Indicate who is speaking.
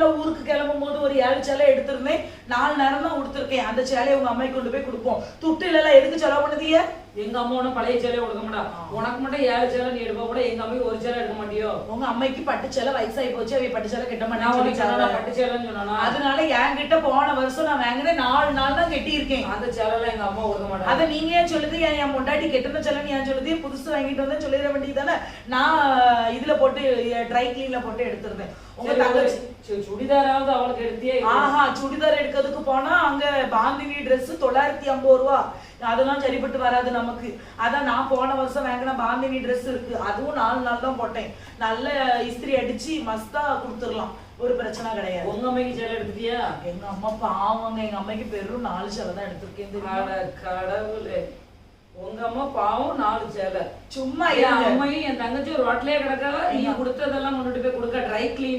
Speaker 1: டைம்ல ஊருக்கு கிளம்பும் போது ஒரு ஏழு சேலை எடுத்திருந்தேன். நாலு நேரம் தான் கொடுத்துருக்கேன் அந்த சேலையை உங்க அம்மைக்கு கொண்டு போய் கொடுப்போம். துட்டு இல்ல எதுக்கு செலவு பண்ணுதீங்க?
Speaker 2: எங்க அம்மா ஒண்ணும் பழைய சேலையை கொடுக்க மாட்டா. உனக்கு மட்டும் ஏழு சேலை நீ எடுப்ப கூட எங்க அம்மைக்கு ஒரு சேலை எடுக்க மாட்டியோ?
Speaker 1: உங்க அம்மைக்கு பட்டு சேலை வயசாகி போச்சு அவை பட்டு சேலை கட்ட
Speaker 2: உனக்கு சொன்னா
Speaker 1: மாட்டேன்
Speaker 2: பட்டு சேலைன்னு சொன்னானா?
Speaker 1: அதனால என்கிட்ட போன வருஷம் நான் வாங்கினேன் நாலு நாள் தான் கட்டியிருக்கேன்.
Speaker 2: அந்த சேலைலாம் எங்க அம்மா கொடுக்க மாட்டாங்க
Speaker 1: அத நீங்க ஏன் சொல்லுது? என் என் பொண்டாட்டி கெட்டுன செலவு ஏன் சொல்லுது? புதுசு வாங்கிட்டு வந்தா சொல்லிட வேண்டியதானே நான் இதுல போட்டு ட்ரை கிளீன்ல போட்டு எடுத்திருந்தேன். உங்க தங்கச்சி
Speaker 2: சுடிதாராவது அவளுக்கு எடுத்தியே
Speaker 1: ஆஹா சுடிதார் எடுக்கிறதுக்கு போனா அங்க பாந்தினி Dress தொள்ளாயிரத்தி ஐம்பது ரூபா. அதெல்லாம் சரிப்பட்டு வராது நமக்கு. அதான் நான் போன வருஷம் வாங்கின பாந்தினி Dress இருக்கு. அதுவும் நாலு நாள் தான் போட்டேன். நல்ல இஸ்திரி அடிச்சு மஸ்தா கொடுத்துடலாம். ஒரு பிரச்சனை கிடையாது.
Speaker 2: உங்க அம்மைக்கு சேலை எடுத்துட்டியா?
Speaker 1: எங்க அம்மா பாவங்க. எங்க அம்மைக்கு பெரும் நாலு சேலை தான் எடுத்திருக்கேன்
Speaker 2: கடவுளே. உங்க அம்மா பாவம் நாலு சேலை.
Speaker 1: சும்மா
Speaker 2: என். அம்மையும் என் தங்கச்சி ஒரு வாட்டிலே கிடக்காத? நீ கொடுத்ததெல்லாம் கொண்டுட்டு போய் கொடுக்க. Dry clean